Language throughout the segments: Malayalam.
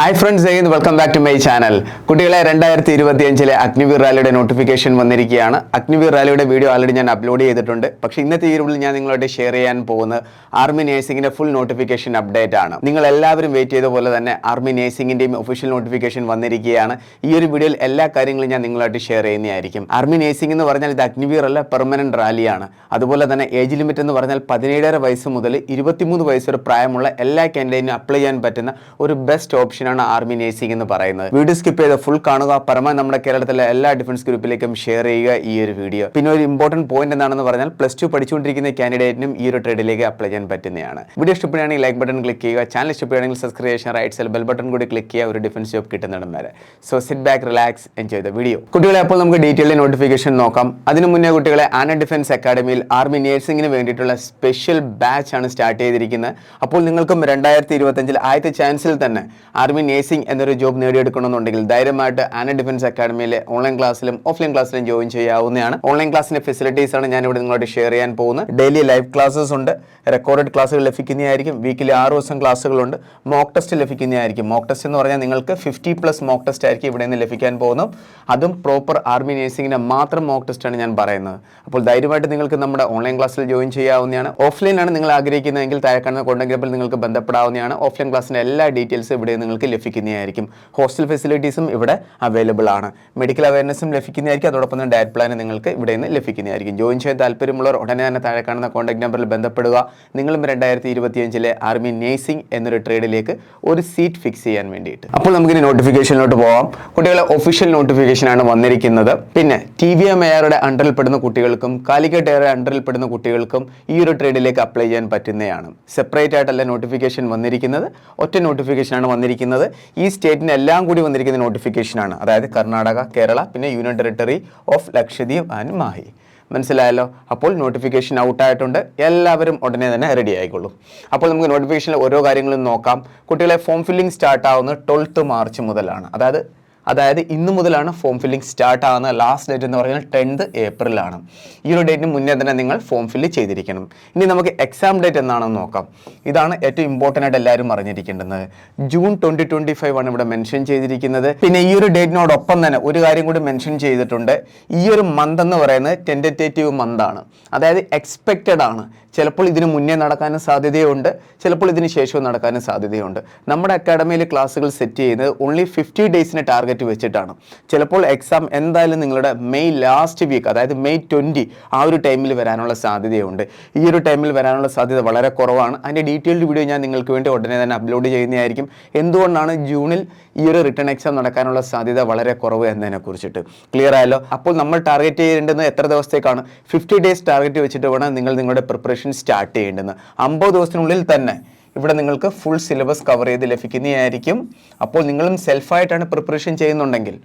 Hi friends welcome back to my channel കുട്ടികളെ രണ്ടായിരത്തി ഇരുപത്തി അഞ്ചിലെ അഗ്നിവീർ റാലിയുടെ നോട്ടിഫിക്കേഷൻ വന്നിരിക്കുകയാണ്. അഗ്നിവീർ റാലിയുടെ വീഡിയോ ആൾറെഡി ഞാൻ അപ്ലോഡ് ചെയ്തിട്ടുണ്ട്. പക്ഷേ ഇന്നത്തെ ഈ വീഡിയോയിൽ ഞാൻ നിങ്ങളോട് ഷെയർ ചെയ്യാൻ പോകുന്നത് ആർമി നേഴ്സിംഗിന്റെ ഫുൾ നോട്ടിഫിക്കേഷൻ അപ്ഡേറ്റ് ആണ്. നിങ്ങൾ എല്ലാവരും വെയിറ്റ് ചെയ്ത പോലെ തന്നെ ആർമി നേഴ്സിംഗിന്റെയും ഒഫീഷ്യൽ നോട്ടിഫിക്കേഷൻ വന്നിരിക്കുകയാണ്. ഈ ഒരു വീഡിയോയിൽ എല്ലാ കാര്യങ്ങളും ഞാൻ നിങ്ങളായിട്ട് ഷെയർ ചെയ്യുന്നതായിരിക്കും. ആർമി നേഴ്സിംഗ് എന്ന് പറഞ്ഞാൽ ഇത് അഗ്നിവീർ അല്ല പെർമനന്റ് റാലിയാണ് അതുപോലെ തന്നെ ഏജ് ലിമിറ്റ് എന്ന് പറഞ്ഞാൽ പതിനേഴര വയസ്സ് മുതൽ ഇരുപത്തിമൂന്ന് വയസ്സ് വരെ പ്രായമുള്ള എല്ലാ കാൻഡിഡേറ്റിനും അപ്ലൈ ചെയ്യാൻ പറ്റുന്ന ഒരു ബെസ്റ്റ് ഓപ്ഷനാണ് ആർമി നേഴ്സിംഗ് എന്ന് പറയുന്നത്. വീഡിയോ സ്കിപ്പ് ചെയ്ത് ഫുൾ കാണുക. പരമാവധി നമ്മുടെ കേരളത്തിലെ എല്ലാ ഡിഫൻസ് ഗ്രൂപ്പിലേക്കും ഷെയർ ചെയ്യുക ഈ ഒരു വീഡിയോ പിന്നെ ഒരു ഇമ്പോർട്ടന്റ് പോയിന്റ് എന്താണെന്ന് പറഞ്ഞാൽ പ്ലസ് ടു പഠിച്ചുകൊണ്ടിരിക്കുന്ന കാൻഡിഡേറ്റിനും ഈ ഒരു ട്രേഡിലേക്ക് അപ്ലൈ ചെയ്യാൻ പറ്റുന്നതാണ്. വീഡിയോ ഇഷ്ടപ്പെടുകയാണെങ്കിൽ ലൈക്ക് ബട്ടൺ ക്ലിക്ക് ചെയ്യുക. ചാനൽ ഇഷ്ടപ്പെടുകയാണെങ്കിൽ സബ്സ്ക്രൈബ് ചെയ്യാൻ റൈറ്റ് സൈഡ് ബെൽ ബട്ടൺ കൂടി ക്ലിക്ക് ചെയ്യുക. ഒരു ഡിഫൻസ് ജോബ് കിട്ടുന്നിടം വരെ. So sit back relax enjoy the video കുട്ടികളെ അപ്പോൾ നമുക്ക് ഡീറ്റെയിൽ നോട്ടിഫിക്കേഷൻ നോക്കാം. അതിനു മുന്നേ കുട്ടികളെ ആന ഡിഫൻസ് അക്കാഡമിയിൽ ആർമി നേഴ്സിംഗിന് വേണ്ടിയിട്ടുള്ള സ്പെഷ്യൽ ബാച്ച് ആണ് സ്റ്റാർട്ട് ചെയ്തിരിക്കുന്നത്. അപ്പോൾ നിങ്ങൾക്കും രണ്ടായിരത്തി ഇരുപത്തഞ്ചിൽ ആദ്യത്തെ ചാൻസിൽ തന്നെ ആർമി നേഴ്സിംഗ് എന്നൊരു ജോബ് നേടിയെടുക്കണമെന്നുണ്ടെങ്കിൽ ധൈര്യമായിട്ട് ആന ഡിഫൻസ് അക്കാഡമിയിലെ ഓൺലൈൻ ക്ലാസ്സിലും ഓഫ്ലൈൻ ക്ലാസ്സിലും ജോയിൻ ചെയ്യാവുന്നതാണ്. ഓൺലൈൻ ക്ലാസ്സിന്റെ ഫെസിലിറ്റീസ് ആണ് ഞാൻ ഇവിടെ നിങ്ങളോട് ഷെയർ ചെയ്യാൻ പോകുന്നത്. ഡെയിലി ലൈവ് ക്ലാസ്സസ് ഉണ്ട്. റെക്കോർഡഡ് ക്ലാസ്സുകൾ ലഭിക്കുന്നതായിരിക്കും. വീക്കിലി ആറ് ദിവസം ക്ലാസ്സുകളുണ്ട്. മോക്ക് ടെസ്റ്റ് ലഭിക്കുന്നതായിരിക്കും. മോക്ക് ടെസ്റ്റ് എന്ന് പറഞ്ഞാൽ നിങ്ങൾക്ക് ഫിഫ്റ്റി പ്ലസ് മോക്ക് ടെസ്റ്റ് ആയിരിക്കും ഇവിടെ നിന്ന് ലഭിക്കാൻ പോകുന്നത്. അതും പ്രോപ്പർ ആർമി നേഴ്സിംഗിന് മാത്രം മോക്ക് ടെസ്റ്റ് ആണ് ഞാൻ പറയുന്നത്. അപ്പോൾ ധൈര്യമായിട്ട് നിങ്ങൾക്ക് നമ്മുടെ ഓൺലൈൻ ക്ലാസ്സിൽ ജോയിൻ ചെയ്യാവുന്നതാണ്. ഓഫ്ലൈൻ ആണ് നിങ്ങൾ ആഗ്രഹിക്കുന്നതെങ്കിൽ താഴെ കാണുന്ന കോൺടാക്ട് നമ്പറിൽ നിങ്ങൾക്ക് ബന്ധപ്പെടാവുന്നതാണ്. ഓഫ്ലൈൻ ക്ലാസ്സിന്റെ എല്ലാ ഡീറ്റെയിൽസും ഇവിടെ നിങ്ങൾക്ക് ലഭിക്കുന്നതായിരിക്കും. ഹോസ്റ്റൽ ഫെസിലിറ്റീസും ഇവിടെ അവൈലബിൾ ആണ്. മെഡിക്കൽ അവയർനെസ്സും ലഭിക്കുന്നതായിരിക്കും. അതോടൊപ്പം തന്നെ ഡയറ്റ് പ്ലാൻ നിങ്ങൾക്ക് ഇവിടെ നിന്ന് ലഭിക്കുന്നതായിരിക്കും. ജോയിൻ ചെയ്യാൻ താല്പര്യമുള്ളവർ ഉടനെ തന്നെ താഴെ കാണുന്ന കോൺടാക്ട് നമ്പറിൽ ബന്ധപ്പെടുക. നിങ്ങളും രണ്ടായിരത്തി ഇരുപത്തിയഞ്ചിലെ ആർമി നേഴ്സിംഗ് എന്നൊരു ട്രേഡിലേക്ക് ഒരു സീറ്റ് ഫിക്സ് ചെയ്യാൻ വേണ്ടിയിട്ട്. അപ്പോൾ നമുക്കിനി നോട്ടിഫിക്കേഷനിലോട്ട് പോവാം. കുട്ടികളെ ഒഫീഷ്യൽ നോട്ടിഫിക്കേഷൻ ആണ് വന്നിരിക്കുന്നത്. പിന്നെ ടി വി എം എയറുടെ അണ്ടറിൽപ്പെടുന്ന കുട്ടികൾക്കും കാലിക്കറ്റ് എയറുടെ അണ്ടറിൽപ്പെടുന്ന കുട്ടികൾക്കും ഈ ഒരു ട്രേഡിലേക്ക് അപ്ലൈ ചെയ്യാൻ പറ്റുന്നതാണ്. സെപ്പറേറ്റ് ആയിട്ടല്ല നോട്ടിഫിക്കേഷൻ വന്നിരിക്കുന്നത്? ഒറ്റ നോട്ടിഫിക്കേഷൻ ആണ് വന്നിരിക്കുന്നത് ഈ സ്റ്റേറ്റിന് എല്ലാം കൂടി വന്നിരിക്കുന്ന നോട്ടിഫിക്കേഷൻ ആണ്. അതായത് കർണാടക കേരള പിന്നെ union territory of Lakshadweep and Mahe. മനസ്സിലായല്ലോ? അപ്പോൾ നോട്ടിഫിക്കേഷൻ ഔട്ടായിട്ടുണ്ട് എല്ലാവരും ഉടനെ തന്നെ റെഡി ആയിക്കൊള്ളും അപ്പോൾ നമുക്ക് നോട്ടിഫിക്കേഷനിൽ ഓരോ കാര്യങ്ങളും നോക്കാം. കുട്ടികളെ ഫോം ഫില്ലിംഗ് സ്റ്റാർട്ട് ആവുന്നത് ട്വൽത്ത് മാർച്ച് മുതലാണ്. അതായത് അതായത് ഇന്ന് മുതലാണ് ഫോം ഫില്ലിംഗ് സ്റ്റാർട്ട് ആകുന്ന ലാസ്റ്റ് ഡേറ്റ് എന്ന് പറയുന്നത് ടെൻത്ത് ഏപ്രിലാണ് ഈ ഒരു ഡേറ്റിന് മുന്നേ തന്നെ നിങ്ങൾ ഫോം ഫില്ല് ചെയ്തിരിക്കണം. ഇനി നമുക്ക് എക്സാം ഡേറ്റ് എന്നാണെന്ന് നോക്കാം. ഇതാണ് ഏറ്റവും ഇമ്പോർട്ടന്റ് ആയിട്ട് എല്ലാവരും അറിഞ്ഞിരിക്കേണ്ടത്. ജൂൺ ട്വന്റി ട്വന്റി ഫൈവ് ആണ് ഇവിടെ മെൻഷൻ ചെയ്തിരിക്കുന്നത്. പിന്നെ ഈ ഒരു ഡേറ്റിനോടൊപ്പം തന്നെ ഒരു കാര്യം കൂടി മെൻഷൻ ചെയ്തിട്ടുണ്ട്. ഈ ഒരു മന്ത് എന്ന് പറയുന്നത് ടെന്റേറ്റീവ് മന്താണ് അതായത് എക്സ്പെക്റ്റഡ് ആണ്. ചിലപ്പോൾ ഇതിന് മുന്നേ നടക്കാനും സാധ്യതയുണ്ട്. ചിലപ്പോൾ ഇതിന് ശേഷവും നടക്കാനും സാധ്യതയുണ്ട്. നമ്മുടെ അക്കാഡമിയിൽ ക്ലാസ്സുകൾ സെറ്റ് ചെയ്യുന്നത് ഓൺലി ഫിഫ്റ്റി ഡേയ്സിനെ ടാർഗറ്റ് വെച്ചിട്ടാണ്. ചിലപ്പോൾ എക്സാം എന്തായാലും നിങ്ങളുടെ മെയ് ലാസ്റ്റ് വീക്ക് അതായത് മെയ് ട്വന്റി ആ ഒരു ടൈമിൽ വരാനുള്ള സാധ്യതയുണ്ട്. ഈ ഒരു ടൈമിൽ വരാനുള്ള സാധ്യത വളരെ കുറവാണ്. അതിന്റെ ഡീറ്റെയിൽഡ് വീഡിയോ ഞാൻ നിങ്ങൾക്ക് വേണ്ടി ഉടനെ തന്നെ അപ്ലോഡ് ചെയ്യുന്നതായിരിക്കും. എന്തുകൊണ്ടാണ് ജൂണിൽ ഈ ഒരു റിട്ടേൺ എക്സാം നടക്കാനുള്ള സാധ്യത വളരെ കുറവ് എന്നതിനെ കുറിച്ചിട്ട് ക്ലിയർ ആയല്ലോ? അപ്പോൾ നമ്മൾ ടാർഗറ്റ് ചെയ്യേണ്ടുന്നത് എത്ര ദിവസത്തേക്കാണ്? ഫിഫ്റ്റി ഡേയ്സ് ടാർഗറ്റ് വെച്ചിട്ട് വേണം നിങ്ങൾ നിങ്ങളുടെ പ്രിപ്പറേഷൻ സ്റ്റാർട്ട് ചെയ്യേണ്ടത്. അമ്പത് ദിവസത്തിനുള്ളിൽ തന്നെ ഇവിടെ നിങ്ങൾക്ക് ഫുൾ സിലബസ് കവർ ചെയ്ത് ലഭിക്കുന്നതായിരിക്കും. അപ്പോൾ നിങ്ങളും സെൽഫായിട്ടാണ് പ്രിപ്പറേഷൻ ചെയ്യുന്നുണ്ടെങ്കിൽ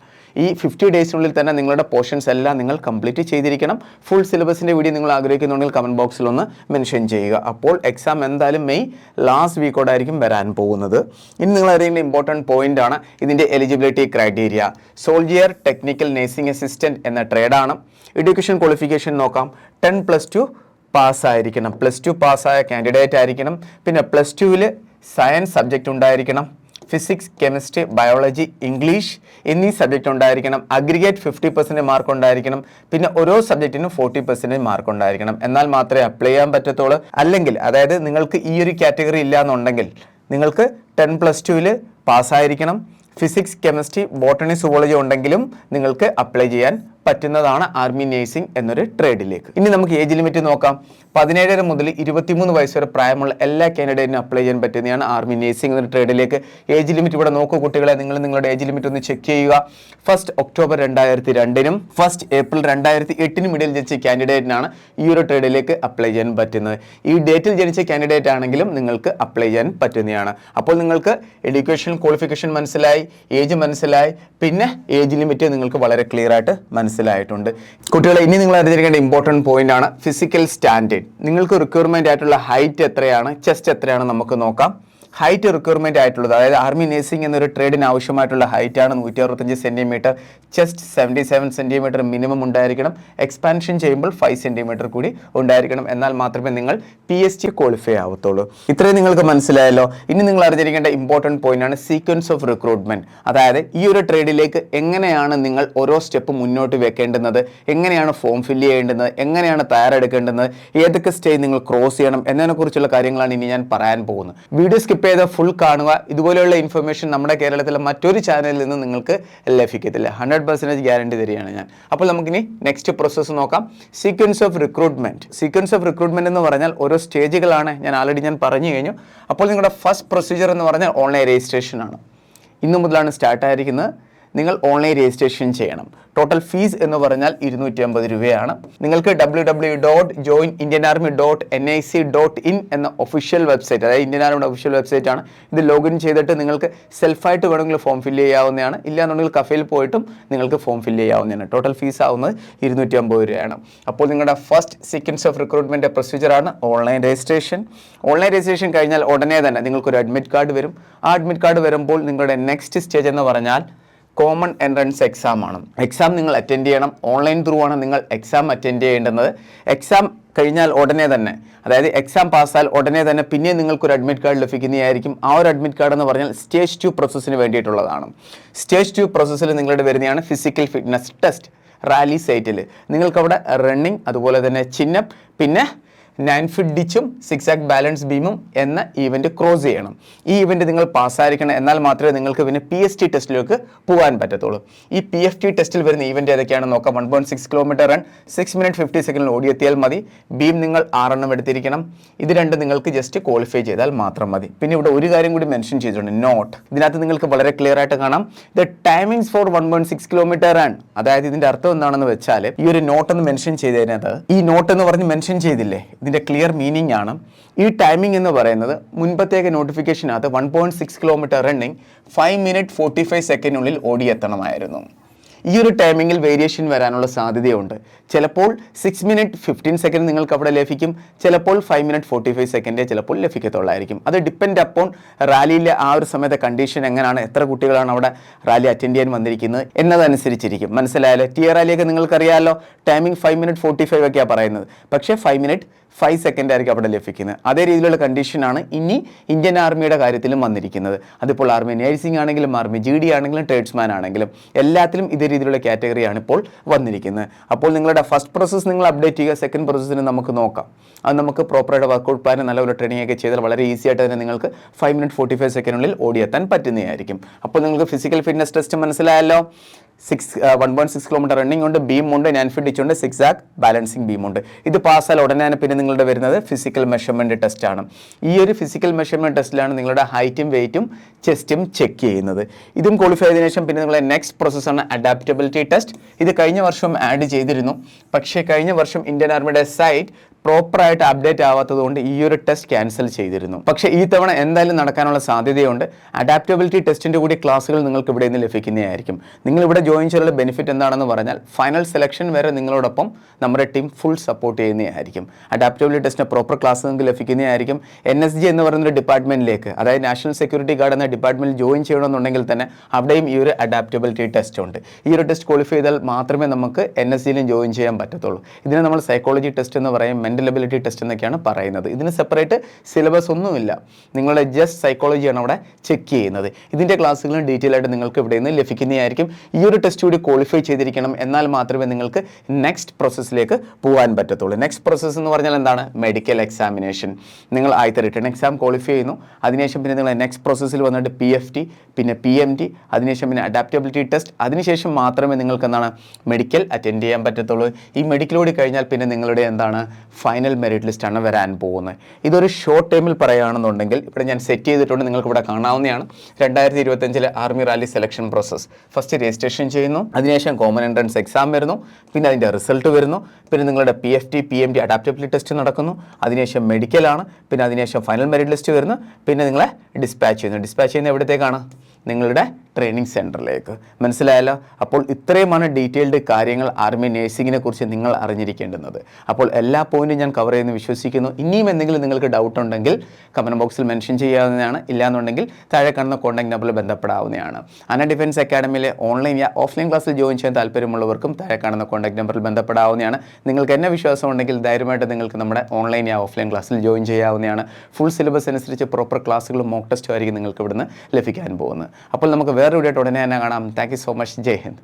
ഈ ഫിഫ്റ്റി ഡേയ്സിനുള്ളിൽ തന്നെ നിങ്ങളുടെ പോർഷൻസ് എല്ലാം നിങ്ങൾ കംപ്ലീറ്റ് ചെയ്തിരിക്കണം. ഫുൾ സിലബസിന്റെ വീഡിയോ നിങ്ങൾ ആഗ്രഹിക്കുന്നുണ്ടെങ്കിൽ കമന്റ് ബോക്സിൽ ഒന്ന് മെൻഷൻ ചെയ്യുക. അപ്പോൾ എക്സാം എന്തായാലും മെയ് ലാസ്റ്റ് വീക്കോടായിരിക്കും വരാൻ പോകുന്നത്. ഇനി നിങ്ങൾ അറിയേണ്ട ഇമ്പോർട്ടന്റ് പോയിന്റ് ആണ് ഇതിന്റെ eligibility criteria soldier technical nursing assistant എന്ന ട്രേഡാണ് എഡ്യൂക്കേഷൻ ക്വാളിഫിക്കേഷൻ നോക്കാം. ടെൻ പ്ലസ് ടു പാസ്സായിരിക്കണം. പ്ലസ് ടു പാസ്സായ കാൻഡിഡേറ്റ് ആയിരിക്കണം. പിന്നെ പ്ലസ് ടുവിൽ സയൻസ് സബ്ജക്റ്റ് ഉണ്ടായിരിക്കണം. ഫിസിക്സ് കെമിസ്ട്രി ബയോളജി ഇംഗ്ലീഷ് എന്നീ സബ്ജക്റ്റ് ഉണ്ടായിരിക്കണം. അഗ്രിഗേറ്റ് ഫിഫ്റ്റി പെർസെന്റേജ് മാർക്ക് ഉണ്ടായിരിക്കണം. പിന്നെ ഓരോ സബ്ജക്റ്റിനും ഫോർട്ടി പെർസെന്റേജ് മാർക്ക് ഉണ്ടായിരിക്കണം. എന്നാൽ മാത്രമേ അപ്ലൈ ചെയ്യാൻ പറ്റത്തുള്ളൂ. അല്ലെങ്കിൽ അതായത് നിങ്ങൾക്ക് ഈ ഒരു കാറ്റഗറി ഇല്ല എന്നുണ്ടെങ്കിൽ നിങ്ങൾക്ക് ടെൻ പ്ലസ് ടുവിൽ പാസ്സായിരിക്കണം. ഫിസിക്സ് കെമിസ്ട്രി ബോട്ടണി സുവോളജി ഉണ്ടെങ്കിലും നിങ്ങൾക്ക് അപ്ലൈ ചെയ്യാൻ പറ്റുന്നതാണ് ആർമി നേഴ്സിംഗ് എന്നൊരു ട്രേഡിലേക്ക്. ഇനി നമുക്ക് ഏജ് ലിമിറ്റ് നോക്കാം. പതിനേഴര മുതൽ ഇരുപത്തിമൂന്ന് വയസ്സ് വരെ പ്രായമുള്ള എല്ലാ കാൻഡിഡേറ്റിനും അപ്ലൈ ചെയ്യാൻ പറ്റുന്നതാണ് ആർമി നേഴ്സിംഗ് എന്നൊരു ട്രേഡിലേക്ക്. ഏജ് ലിമിറ്റ് ഇവിടെ നോക്കൂ കുട്ടികളെ നിങ്ങൾ നിങ്ങളുടെ ഏജ് ലിമിറ്റ് ഒന്ന് ചെക്ക് ചെയ്യുക. ഫസ്റ്റ് ഒക്ടോബർ രണ്ടായിരത്തി രണ്ടിനും ഫസ്റ്റ് ഏപ്രിൽ രണ്ടായിരത്തി എട്ടിനും ഇടയിൽ ജനിച്ച കാൻഡിഡേറ്റിനാണ് ഈ ഒരു ട്രേഡിലേക്ക് അപ്ലൈ ചെയ്യാൻ പറ്റുന്നത്. ഈ ഡേറ്റിൽ ജനിച്ച കാൻഡിഡേറ്റ് ആണെങ്കിലും നിങ്ങൾക്ക് അപ്ലൈ ചെയ്യാൻ പറ്റുന്നതാണ്. അപ്പോൾ നിങ്ങൾക്ക് എഡ്യൂക്കേഷൻ ക്വാളിഫിക്കേഷൻ മനസ്സിലായി ഏജ് മനസ്സിലായി. പിന്നെ ഏജ് ലിമിറ്റ് നിങ്ങൾക്ക് വളരെ ക്ലിയർ ആയിട്ട് മനസ്സിലായിട്ടുണ്ട്. കുട്ടികളെ ഇനി നിങ്ങൾ അറിഞ്ഞിരിക്കേണ്ട ഇമ്പോർട്ടന്റ് പോയിന്റ് ആണ് ഫിസിക്കൽ സ്റ്റാൻഡേർഡ് നിങ്ങൾക്ക് റിക്വയർമെന്റ് ആയിട്ടുള്ള ഹൈറ്റ് എത്രയാണ് ചെസ്റ്റ് എത്രയാണ് നമുക്ക് നോക്കാം. ഹൈറ്റ് റിക്വയർമെന്റ് ആയിട്ടുള്ളത് അതായത് ആർമി നേഴ്സിംഗ് എന്നൊരു ട്രേഡിന് ആവശ്യമായിട്ടുള്ള ഹൈറ്റാണ് നൂറ്റി അറുപത്തഞ്ച് centimetre chest seventy seven centimetre minimum ഉണ്ടായിരിക്കണം. എക്സ്പാൻഷൻ ചെയ്യുമ്പോൾ ഫൈവ് സെന്റിമീറ്റർ കൂടി ഉണ്ടായിരിക്കണം. എന്നാൽ മാത്രമേ നിങ്ങൾ പി എസ് ടി ക്വാളിഫൈ ആവത്തുള്ളൂ. ഇത്രയും നിങ്ങൾക്ക് മനസ്സിലായല്ലോ. ഇനി നിങ്ങൾ അറിഞ്ഞിരിക്കേണ്ട ഇമ്പോർട്ടന്റ് ആണ് സീക്വൻസ് ഓഫ് റിക്രൂട്ട്മെന്റ് അതായത് ഈ ഒരു ട്രേഡിലേക്ക് എങ്ങനെയാണ് നിങ്ങൾ ഓരോ സ്റ്റെപ്പ് മുന്നോട്ട് വെക്കേണ്ടുന്നത്? എങ്ങനെയാണ് ഫോം ഫില്ല് ചെയ്യേണ്ടുന്നത്? എങ്ങനെയാണ് തയ്യാറെടുക്കേണ്ടുന്നത്? ഏതൊക്കെ സ്റ്റേജ് നിങ്ങൾ ക്രോസ് ചെയ്യണം? എന്നതിനെക്കുറിച്ചുള്ള കാര്യങ്ങളാണ് ഇനി ഞാൻ പറയാൻ പോകുന്നത്. വീഡിയോ സ്കിപ്പ് ചെയ്ത് ഫുൾ കാണുക. ഇതുപോലെയുള്ള ഇൻഫർമേഷൻ നമ്മുടെ കേരളത്തിലെ മറ്റൊരു ചാനലിൽ നിന്ന് നിങ്ങൾക്ക് ലഭിക്കത്തില്ല. ഹൺഡ്രഡ് പെർസെന്റേജ് ഗ്യാരണ്ടി തരികയാണ് ഞാൻ. അപ്പോൾ നമുക്കിനി നെക്സ്റ്റ് പ്രോസസ്സ് നോക്കാം. Sequence of recruitment sequence of recruitment എന്ന് പറഞ്ഞാൽ ഓരോ സ്റ്റേജുകളാണ് ഞാൻ ആൾറെഡി ഞാൻ പറഞ്ഞു കഴിഞ്ഞു. അപ്പോൾ നിങ്ങളുടെ ഫസ്റ്റ് പ്രൊസീജിയർ എന്ന് പറഞ്ഞാൽ ഓൺലൈൻ രജിസ്ട്രേഷൻ ആണ്. ഇന്നു മുതലാണ് സ്റ്റാർട്ട് ആയിരിക്കുന്നത്. നിങ്ങൾ ഓൺലൈൻ രജിസ്ട്രേഷൻ ചെയ്യണം. ടോട്ടൽ ഫീസ് എന്ന് പറഞ്ഞാൽ ഇരുന്നൂറ്റി അമ്പത് രൂപയാണ്. നിങ്ങൾക്ക് W W dot join Indian army dot N I C dot in എന്ന ഒഫീഷ്യൽ വെബ്സൈറ്റ് അതായത് ഇന്ത്യൻ ആർമിയുടെ ഒഫീഷ്യൽ വെബ്സൈറ്റ് ആണ്. ഇത് ലോഗിൻ ചെയ്തിട്ട് നിങ്ങൾക്ക് സെൽഫായിട്ട് വേണമെങ്കിൽ ഫോം ഫില്ല് ചെയ്യാവുന്നതാണ്. ഇല്ലാന്നുണ്ടെങ്കിൽ കഫയിൽ പോയിട്ടും നിങ്ങൾക്ക് ഫോം ഫില്ല് ചെയ്യാവുന്നതാണ്. ടോട്ടൽ ഫീസ് ആവുന്നത് ഇരുന്നൂറ്റി അമ്പത് രൂപയാണ്. അപ്പോൾ നിങ്ങളുടെ ഫസ്റ്റ് സീക്വൻസ് ഓഫ് റിക്രൂട്ട്മെന്റ് പ്രൊസീജിയറാണ് ഓൺലൈൻ രജിസ്ട്രേഷൻ ഓൺലൈൻ രജിസ്ട്രേഷൻ കഴിഞ്ഞാൽ ഉടനെ തന്നെ നിങ്ങൾക്കൊരു അഡ്മിറ്റ് കാർഡ് വരും. ആ അഡ്മിറ്റ് കാർഡ് വരുമ്പോൾ നിങ്ങളുടെ നെക്സ്റ്റ് സ്റ്റേജ് എന്ന് പറഞ്ഞാൽ കോമൺ എൻട്രൻസ് എക്സാം ആണ്. എക്സാം നിങ്ങൾ അറ്റൻഡ് ചെയ്യണം. ഓൺലൈൻ ത്രൂ ആണ് നിങ്ങൾ എക്സാം അറ്റൻഡ് ചെയ്യേണ്ടത് എക്സാം കഴിഞ്ഞാൽ ഉടനെ തന്നെ അതായത് എക്സാം പാസ്സാൽ ഉടനെ തന്നെ പിന്നെ നിങ്ങൾക്കൊരു അഡ്മിറ്റ് കാർഡ് ലഭിക്കുന്നതായിരിക്കും. ആ ഒരു അഡ്മിറ്റ് കാർഡ് എന്ന് പറഞ്ഞാൽ സ്റ്റേജ് ടു പ്രോസസ്സിന് വേണ്ടിയിട്ടുള്ളതാണ്. സ്റ്റേജ് ടു പ്രോസസ്സിൽ നിങ്ങളുടെ വരുന്നതാണ് ഫിസിക്കൽ ഫിറ്റ്നസ് ടെസ്റ്റ് റാലി സൈറ്റിൽ നിങ്ങൾക്കവിടെ റണ്ണിങ് അതുപോലെ തന്നെ ചിഹ്നം പിന്നെ നയൻ ഫിറ്റ് ഡിച്ചും സിക്സ് ആക്ക് ബാലൻസ് ബീമും എന്ന ഈവന്റ് ക്രോസ് ചെയ്യണം. ഈ ഈവന്റ് നിങ്ങൾ പാസ്സായിരിക്കണം എന്നാൽ മാത്രമേ നിങ്ങൾക്ക് പിന്നെ പി എസ് ടി ടെസ്റ്റിലേക്ക് പോകാൻ പറ്റത്തുള്ളൂ. ഈ പി എഫ് ടി ടെസ്റ്റിൽ വരുന്ന ഈവന്റ് ഏതൊക്കെയാണെന്ന് നോക്കാം. One point six kilometre run six minute fifty സെക്കൻഡിൽ ഓടിയെത്തിയാൽ മതി. ബീം നിങ്ങൾ ആറെണ്ണം എടുത്തിരിക്കണം. ഇത് രണ്ട് നിങ്ങൾക്ക് ജസ്റ്റ് ക്വാളിഫൈ ചെയ്താൽ മാത്രം മതി. പിന്നെ ഇവിടെ ഒരു കാര്യം കൂടി മെൻഷൻ ചെയ്തിട്ടുണ്ട്. നോട്ട് ഇതിനകത്ത് നിങ്ങൾക്ക് വളരെ ക്ലിയർ ആയിട്ട് കാണാം. The timings for one point six kilometre run അതായത് ഇതിന്റെ അർത്ഥം എന്താണെന്ന് വെച്ചാൽ ഈ ഒരു നോട്ട് ഒന്ന് മെൻഷൻ ചെയ്തതിനകത്ത് ഈ നോട്ട് എന്ന് പറഞ്ഞ് മെൻഷൻ ചെയ്തില്ലേ? ഇതിന്റെ ക്ലിയർ മീനിങ് ആണ്. ഈ ടൈമിംഗ് എന്ന് പറയുന്നത് മുൻപത്തേക്ക് നോട്ടിഫിക്കേഷനകത്ത് one point six kilometre running five minute forty five സെക്കൻഡിനുള്ളിൽ ഓടിയെത്തണമായിരുന്നു. ഈ ഒരു ടൈമിങ്ങിൽ വേരിയേഷൻ വരാനുള്ള സാധ്യതയുണ്ട്. ചിലപ്പോൾ സിക്സ് മിനിറ്റ് ഫിഫ്റ്റീൻ സെക്കൻഡ് നിങ്ങൾക്ക് അവിടെ ലഭിക്കും. ചിലപ്പോൾ five minute forty five second ചിലപ്പോൾ ലഭിക്കത്തുള്ളായിരിക്കും. അത് ഡിപ്പെൻഡ് അപ്പോൺ റാലിയിലെ ആ ഒരു സമയത്തെ കണ്ടീഷൻ എങ്ങനെയാണ് എത്ര കുട്ടികളാണ് അവിടെ റാലി അറ്റൻഡ് ചെയ്യാൻ വന്നിരിക്കുന്നത് എന്നതനുസരിച്ചിരിക്കും. മനസ്സിലായാലോ ടി റാലിയൊക്കെ നിങ്ങൾക്കറിയാമല്ലോ timing five minute forty five ഒക്കെയാണ് പറയുന്നത്. പക്ഷേ ഫൈവ് മിനിറ്റ് ഫൈവ് സെക്കൻഡ് ആയിരിക്കും അവിടെ ലഭിക്കുന്നത്. അതേ രീതിയിലുള്ള കണ്ടീഷനാണ് ഇനി ഇന്ത്യൻ ആർമിയുടെ കാര്യത്തിലും വന്നിരിക്കുന്നത്. അതിപ്പോൾ ആർമി നേഴ്സിംഗ് ആണെങ്കിലും ആർമി ജി ഡി ആണെങ്കിലും ട്രേഡ്സ്മാൻ ആണെങ്കിലും എല്ലാത്തിലും ഇതേ രീതിയിലുള്ള കാറ്റഗറിയാണ് ഇപ്പോൾ വന്നിരിക്കുന്നത്. അപ്പോൾ നിങ്ങളുടെ ഫസ്റ്റ് പ്രോസസ്സ് നിങ്ങൾ അപ്ഡേറ്റ് ചെയ്യുക സെക്കൻഡ് പ്രോസസ്സിന് നമുക്ക് നോക്കാം. അത് നമുക്ക് പ്രോപ്പറായിട്ട് വർക്കൗട്ട് പ്ലാൻ നല്ലൊരു ട്രെയിനിങ് ഒക്കെ ചെയ്താൽ വളരെ ഈസി ആയിട്ട് തന്നെ നിങ്ങൾക്ക് ഫൈവ് മിനിറ്റ് ഫോർട്ടി ഫൈവ് സെക്കൻഡിനുള്ളിൽ ഓടിയെത്താൻ പറ്റുന്നതായിരിക്കും. അപ്പോൾ നിങ്ങൾക്ക് ഫിസിക്കൽ ഫിറ്റ്നസ് ടെസ്റ്റ് മനസ്സിലായല്ലോ? Six one point six kilometre running ഉണ്ട് ബീം ഉണ്ട് ഞാൻ ഫിറ്റ് ഡിച്ചുണ്ട് സിക്സ് ബാലൻസിങ് ബീം ഉണ്ട്. ഇത് പാസ്സാൽ ഉടനെ തന്നെ പിന്നെ നിങ്ങളുടെ വരുന്നത് ഫിസിക്കൽ മെഷർമെന്റ് ടെസ്റ്റാണ് ഈ ഒരു ഫിസിക്കൽ മെഷർമെന്റ് ടെസ്റ്റിലാണ് നിങ്ങളുടെ ഹൈറ്റും വെയിറ്റും ചെസ്റ്റും ചെക്ക് ചെയ്യുന്നത്. ഇതും ക്വാളിഫൈ ചെയ്തതിനു ശേഷം പിന്നെ നിങ്ങളുടെ നെക്സ്റ്റ് പ്രോസസ്സാണ് അഡാപ്റ്റബിലിറ്റി ടെസ്റ്റ് ഇത് കഴിഞ്ഞ വർഷം ആഡ് ചെയ്തിരുന്നു. പക്ഷേ കഴിഞ്ഞ വർഷം ഇന്ത്യൻ ആർമിയുടെ സൈറ്റ് പ്രോപ്പറായിട്ട് അപ്ഡേറ്റ് ആവാത്തതുകൊണ്ട് ഈ ഒരു ടെസ്റ്റ് ക്യാൻസൽ ചെയ്തിരുന്നു. പക്ഷേ ഈ തവണ എന്തായാലും നടക്കാനുള്ള സാധ്യതയുണ്ട്. അഡാപ്റ്റബിലിറ്റി ടെസ്റ്റിന്റെ കൂടി ക്ലാസ്സുകൾ നിങ്ങൾക്ക് ഇവിടെ നിന്ന് ലഭിക്കുന്നതായിരിക്കും. നിങ്ങൾ ഇവിടെ ജോയിൻ ചെയ്യാനുള്ള ബെനിഫിറ്റ് എന്താണെന്ന് പറഞ്ഞാൽ ഫൈനൽ സെലക്ഷൻ വരെ നിങ്ങളോടൊപ്പം നമ്മുടെ ടീം ഫുൾ സപ്പോർട്ട് ചെയ്യുന്നതായിരിക്കും. അഡാപ്റ്റബിലിറ്റി ടെസ്റ്റിന്റെ പ്രോപ്പർ ക്ലാസ് നിങ്ങൾക്ക് ലഭിക്കുന്നതായിരിക്കും. എൻ എസ് ജി എന്ന് പറയുന്ന ഒരു ഡിപ്പാർട്ട്മെന്റിലേക്ക് അതായത് നാഷണൽ സെക്യൂരിറ്റി ഗാർഡ് എന്ന ഡിപ്പാർട്ട്മെന്റിൽ ജോയിൻ ചെയ്യണമെന്നുണ്ടെങ്കിൽ തന്നെ അവിടെയും ഈ ഒരു അഡാപ്റ്റബിലിറ്റി ടെസ്റ്റ് ഉണ്ട്. ഈ ഒരു ടെസ്റ്റ് ക്വാളിഫൈ ചെയ്താൽ മാത്രമേ നമുക്ക് എൻ എസ് ജിയിലും ജോയിൻ ചെയ്യാൻ പറ്റത്തുള്ളൂ. ഇതിനെ നമ്മൾ സൈക്കോളജി ടെസ്റ്റ് എന്ന് പറയും. മെന്റൽ എബിലിറ്റി ടെസ്റ്റ് എന്നൊക്കെയാണ് പറയുന്നത്. ഇതിന് സെപ്പറേറ്റ് സിലബസ് ഒന്നുമില്ല. നിങ്ങളുടെ ജസ്റ്റ് സൈക്കോളജിയാണ് അവിടെ ചെക്ക് ചെയ്യുന്നത്. ഇതിന്റെ ക്ലാസ്സുകളും ഡീറ്റെയിൽ ആയിട്ട് നിങ്ങൾക്ക് ഇവിടെ നിന്ന് ലഭിക്കുന്നതായിരിക്കും. ഈ ഒരു ടെസ്റ്റ് കൂടി ക്വാളിഫൈ ചെയ്തിരിക്കണം എന്നാൽ മാത്രമേ നിങ്ങൾക്ക് നെക്സ്റ്റ് പ്രോസസ്സിലേക്ക് പോകാൻ പറ്റത്തുള്ളൂ. നെക്സ്റ്റ് പ്രോസസ്സ് എന്ന് പറഞ്ഞാൽ എന്താണ്? മെഡിക്കൽ എക്സാമിനേഷൻ നിങ്ങൾ ആദ്യത്തെ റിട്ടേൺ എക്സാം ക്വാളിഫൈ ചെയ്യുന്നു. അതിനുശേഷം പിന്നെ നിങ്ങൾ നെക്സ്റ്റ് പ്രോസസ്സിൽ വന്നിട്ട് പി എഫ് ടി പിന്നെ പി എം ടി അതിനുശേഷം പിന്നെ അഡാപ്റ്റബിലിറ്റി ടെസ്റ്റ് അതിനുശേഷം മാത്രമേ നിങ്ങൾക്ക് എന്താണ്? മെഡിക്കൽ അറ്റൻഡ് ചെയ്യാൻ പറ്റത്തുള്ളൂ. ഈ മെഡിക്കൽ കൂടി കഴിഞ്ഞാൽ പിന്നെ നിങ്ങളുടെ എന്താണ്? ഫൈനൽ മെറിറ്റ് ലിസ്റ്റാണ് വരാൻ പോകുന്നത്. ഇതൊരു ഷോർട്ട് ടൈമിൽ പറയുകയാണെന്നുണ്ടെങ്കിൽ ഇവിടെ ഞാൻ സെറ്റ് ചെയ്തിട്ടുണ്ട് നിങ്ങൾക്ക് ഇവിടെ കാണാവുന്നതാണ്. രണ്ടായിരത്തി ഇരുപത്തഞ്ചിലെ army rally selection process first registration ചെയ്യുന്നു അതിനുശേഷം കോമൺ എൻട്രൻസ് എക്സാം വരുന്നു പിന്നെ അതിന്റെ റിസൾട്ട് വരുന്നു പിന്നെ നിങ്ങളുടെ P F T P M T adaptability test നടക്കുന്നു അതിനുശേഷം മെഡിക്കലാണ് പിന്നെ അതിനുശേഷം ഫൈനൽ മെറിറ്റ് ലിസ്റ്റ് വരുന്നു പിന്നെ നിങ്ങളെ ഡിസ്പാച്ച് ചെയ്യുന്നു. ഡിസ്പാച്ച് ചെയ്യുന്നത് എവിടത്തേക്കാണ്? നിങ്ങളുടെ ട്രെയിനിങ് സെന്ററിലേക്ക് മനസ്സിലായല്ലോ? അപ്പോൾ ഇത്രയുമാണ് ഡീറ്റെയിൽഡ് കാര്യങ്ങൾ ആർമി നേഴ്സിങ്ങിനെ കുറിച്ച് നിങ്ങൾ അറിഞ്ഞിരിക്കേണ്ടുന്നത്. അപ്പോൾ എല്ലാ പോയിന്റും ഞാൻ കവർ ചെയ്യുന്നു വിശ്വസിക്കുന്നു. ഇനിയും എന്തെങ്കിലും നിങ്ങൾക്ക് ഡൗട്ട് ഉണ്ടെങ്കിൽ കമന്റ് ബോക്സിൽ മെൻഷൻ ചെയ്യാവുന്നതാണ്. ഇല്ലാന്നുണ്ടെങ്കിൽ താഴെ കാണുന്ന കോൺടാക്ട് നമ്പറിൽ ബന്ധപ്പെടാവുന്നതാണ്. അന ഡിഫൻസ് അക്കാഡമിയിലെ ഓൺലൈൻ യാ ഓഫ്ലൈൻ ക്ലാസ്സിൽ ജോയിൻ ചെയ്യാൻ താല്പര്യമുള്ളവർക്കും താഴെ കാണുന്ന കോൺടാക്ട് നമ്പറിൽ ബന്ധപ്പെടാവുന്നതാണ്. നിങ്ങൾക്ക് എന്നെ വിശ്വാസം ഉണ്ടെങ്കിൽ ധൈര്യമായിട്ട് നിങ്ങൾക്ക് നമ്മുടെ ഓൺലൈൻ യാ ഓഫ്ലൈൻ ക്ലാസ്സിൽ ജോയിൻ ചെയ്യാവുന്നതാണ്. ഫുൾ സിലബസ് അനുസരിച്ച് പ്രോപ്പർ ക്ലാസ്സുകളും മോക്ക് ടെസ്റ്റും ആയിരിക്കും നിങ്ങൾക്ക് ഇവിടുന്ന് ലഭിക്കാൻ പോകുന്നത്. അപ്പോൾ നമുക്ക് വേറെ വീഡിയോ ഉടനെ തന്നെ കാണാം. Thank you so much Jai Hind.